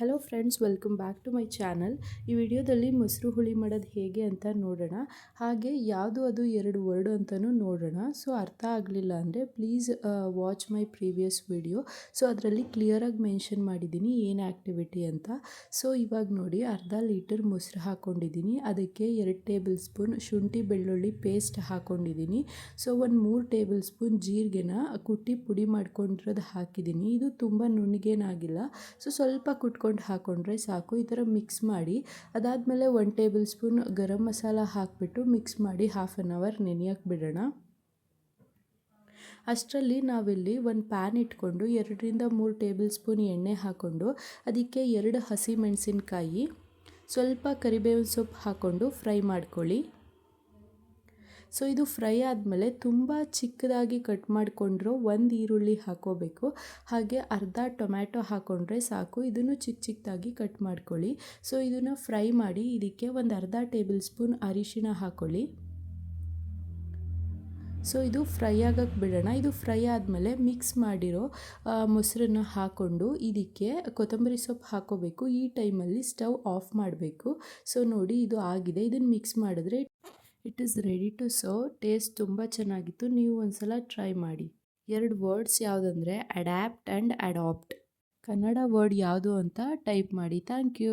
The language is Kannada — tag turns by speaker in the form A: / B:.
A: Hello friends welcome back to my channel ಈ ವಿಡಿಯೋದಲ್ಲಿ ಮೊಸರು ಹುಳಿ ಮಾಡೋದು ಹೇಗೆ ಅಂತ ನೋಡೋಣ. ಹಾಗೆ ಯಾವುದು ಅದು ಎರಡು ವರ್ಡ್ ಅಂತಲೂ ನೋಡೋಣ. ಸೊ ಅರ್ಥ ಆಗಲಿಲ್ಲ ಅಂದರೆ please watch my previous video so ಅದರಲ್ಲಿ ಕ್ಲಿಯರಾಗಿ ಮೆನ್ಷನ್ ಮಾಡಿದ್ದೀನಿ ಏನು ಆ್ಯಕ್ಟಿವಿಟಿ ಅಂತ. ಸೊ ಇವಾಗ ನೋಡಿ ಅರ್ಧ ಲೀಟರ್ ಮೊಸರು ಹಾಕ್ಕೊಂಡಿದ್ದೀನಿ ಅದಕ್ಕೆ ಎರಡು ಟೇಬಲ್ ಸ್ಪೂನ್ ಶುಂಠಿ ಬೆಳ್ಳುಳ್ಳಿ ಪೇಸ್ಟ್ ಹಾಕ್ಕೊಂಡಿದ್ದೀನಿ ಸೊ ಒಂದು ಮೂರು ಟೇಬಲ್ ಸ್ಪೂನ್ ಜೀರಿಗೆನ ಕುಟ್ಟಿ ಪುಡಿ ಮಾಡ್ಕೊಂಡಿರೋದು ಹಾಕಿದ್ದೀನಿ. ಇದು ತುಂಬ ನುಣ್ಣಗೇನಾಗಿಲ್ಲ ಸೊ ಸ್ವಲ್ಪ ಕುಟ್ಕೊಂಡು ಹಾಕ್ಕೊಂಡ್ರೆ ಸಾಕು. ಈ ಥರ ಮಿಕ್ಸ್ ಮಾಡಿ, ಅದಾದಮೇಲೆ one tablespoon garam masala ಹಾಕಿಬಿಟ್ಟು ಮಿಕ್ಸ್ ಮಾಡಿ ಹಾಫ್ ಆನ್ ಅವರ್ ನೆನೆಯೋಕೆ ಬಿಡೋಣ. ಅಷ್ಟರಲ್ಲಿ ನಾವಿಲ್ಲಿ ಒಂದು ಪ್ಯಾನ್ ಇಟ್ಕೊಂಡು ಎರಡರಿಂದ ಮೂರು ಟೇಬಲ್ ಸ್ಪೂನ್ ಎಣ್ಣೆ ಹಾಕ್ಕೊಂಡು ಅದಕ್ಕೆ ಎರಡು ಹಸಿ ಮೆಣಸಿನ್ಕಾಯಿ, ಸ್ವಲ್ಪ ಕರಿಬೇವಿನ ಸೊಪ್ಪು ಹಾಕ್ಕೊಂಡು ಫ್ರೈ ಮಾಡ್ಕೊಳ್ಳಿ. ಸೊ ಇದು ಫ್ರೈ ಆದಮೇಲೆ ತುಂಬ ಚಿಕ್ಕದಾಗಿ ಕಟ್ ಮಾಡಿಕೊಂಡ್ರೂ ಒಂದು ಈರುಳ್ಳಿ ಹಾಕೋಬೇಕು. ಹಾಗೆ ಅರ್ಧ ಟೊಮ್ಯಾಟೊ ಹಾಕ್ಕೊಂಡ್ರೆ ಸಾಕು. ಇದನ್ನು ಚಿಕ್ಕ ಚಿಕ್ಕದಾಗಿ ಕಟ್ ಮಾಡ್ಕೊಳ್ಳಿ. ಸೊ ಇದನ್ನು ಫ್ರೈ ಮಾಡಿ ಇದಕ್ಕೆ ಒಂದು ಅರ್ಧ ಟೇಬಲ್ ಸ್ಪೂನ್ ಅರಿಶಿಣ ಹಾಕ್ಕೊಳ್ಳಿ ಸೊ ಇದು ಫ್ರೈ ಆಗಕ್ಕೆ ಬಿಡೋಣ. ಇದು ಫ್ರೈ ಆದಮೇಲೆ ಮಿಕ್ಸ್ ಮಾಡಿರೋ ಮೊಸರನ್ನ ಹಾಕ್ಕೊಂಡು ಇದಕ್ಕೆ ಕೊತ್ತಂಬರಿ ಸೊಪ್ಪು ಹಾಕೋಬೇಕು. ಈ ಟೈಮಲ್ಲಿ ಸ್ಟವ್ ಆಫ್ ಮಾಡಬೇಕು. ಸೊ ನೋಡಿ ಇದು ಆಗಿದೆ. ಇದನ್ನು ಮಿಕ್ಸ್ ಮಾಡಿದ್ರೆ it is ready to serve taste ತುಂಬ ಚೆನ್ನಾಗಿತ್ತು. ನೀವು ಒಂದ್ಸಲ ಟ್ರೈ ಮಾಡಿ. ಎರಡು words ಯಾವುದಂದರೆ adapt and adopt Kannada word ಯಾವುದು ಅಂತ ಟೈಪ್ ಮಾಡಿ. Thank you